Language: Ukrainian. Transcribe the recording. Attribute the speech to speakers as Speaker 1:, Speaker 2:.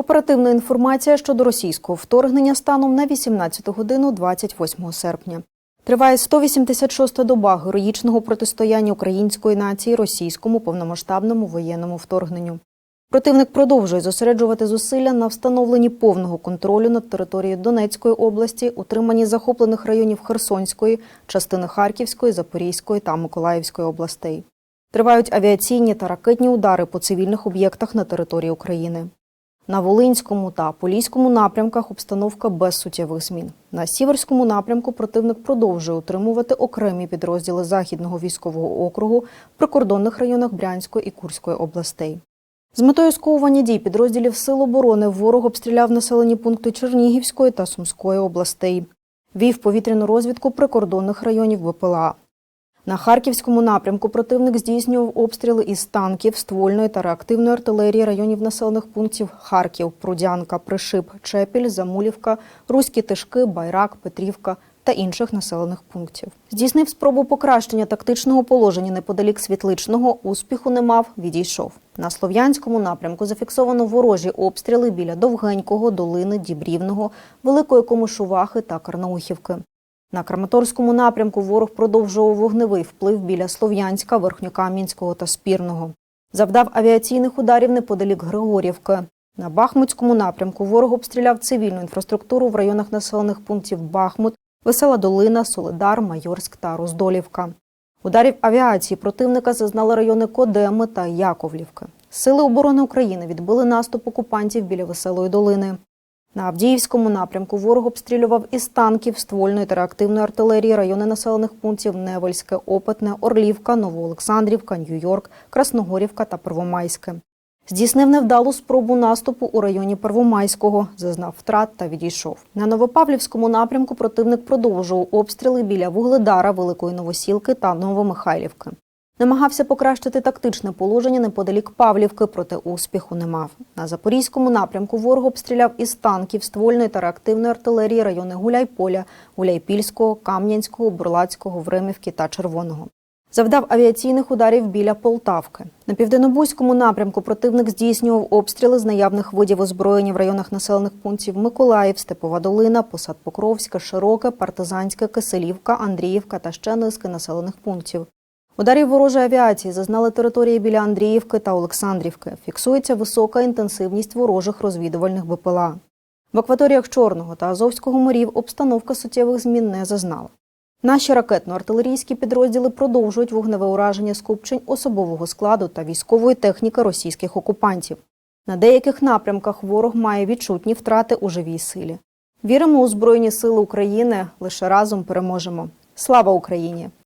Speaker 1: Оперативна інформація щодо російського вторгнення станом на 18 годину 28 серпня. Триває 186-та доба героїчного протистояння української нації російському повномасштабному воєнному вторгненню. Противник продовжує зосереджувати зусилля на встановленні повного контролю над територією Донецької області, утриманні захоплених районів Херсонської, частини Харківської, Запорізької та Миколаївської областей. Тривають авіаційні та ракетні удари по цивільних об'єктах на території України. На Волинському та Поліському напрямках обстановка без суттєвих змін. На Сіверському напрямку противник продовжує утримувати окремі підрозділи Західного військового округу в прикордонних районах Брянської і Курської областей. З метою сковування дій підрозділів Сил оборони ворог обстріляв населені пункти Чернігівської та Сумської областей. Вів повітряну розвідку прикордонних районів БПЛА. На Харківському напрямку противник здійснював обстріли із танків, ствольної та реактивної артилерії районів населених пунктів Харків, Прудянка, Пришип, Чепіль, Замулівка, Руські Тишки, Байрак, Петрівка та інших населених пунктів. Здійснив спробу покращення тактичного положення неподалік Світличного, успіху не мав, відійшов. На Слов'янському напрямку зафіксовано ворожі обстріли біля Довгенького, Долини, Дібрівного, Великої Комишувахи та Карнаухівки. На Краматорському напрямку ворог продовжував вогневий вплив біля Слов'янська, Верхньокам'янського та Спірного. Завдав авіаційних ударів неподалік Григорівки. На Бахмутському напрямку ворог обстріляв цивільну інфраструктуру в районах населених пунктів Бахмут, Весела Долина, Соледар, Майорськ та Роздолівка. Ударів авіації противника зазнали райони Кодеми та Яковлівки. Сили оборони України відбили наступ окупантів біля Веселої долини. На Авдіївському напрямку ворог обстрілював із танків, ствольної та реактивної артилерії райони населених пунктів Невельське, Опитне, Орлівка, Новоолександрівка, Нью-Йорк, Красногорівка та Первомайське. Здійснив невдалу спробу наступу у районі Первомайського, зазнав втрат та відійшов. На Новопавлівському напрямку противник продовжував обстріли біля Вугледара, Великої Новосілки та Новомихайлівки. Намагався покращити тактичне положення неподалік Павлівки, проте успіху не мав. На Запорізькому напрямку ворог обстріляв із танків, ствольної та реактивної артилерії райони Гуляйполя, Гуляйпільського, Кам'янського, Бурлацького, Времівки та Червоного. Завдав авіаційних ударів біля Полтавки. На південнобузькому напрямку противник здійснював обстріли з наявних видів озброєння в районах населених пунктів Миколаїв, Степова Долина, Посад Покровська, Широке, Партизанське, Киселівка, Андріївка та ще низки населених пунктів. Ударів ворожої авіації зазнали території біля Андріївки та Олександрівки. Фіксується висока інтенсивність ворожих розвідувальних БПЛА. В акваторіях Чорного та Азовського морів обстановка суттєвих змін не зазнала. Наші ракетно-артилерійські підрозділи продовжують вогневе ураження скупчень особового складу та військової техніки російських окупантів. На деяких напрямках ворог має відчутні втрати у живій силі. Віримо у Збройні Сили України, лише разом переможемо. Слава Україні!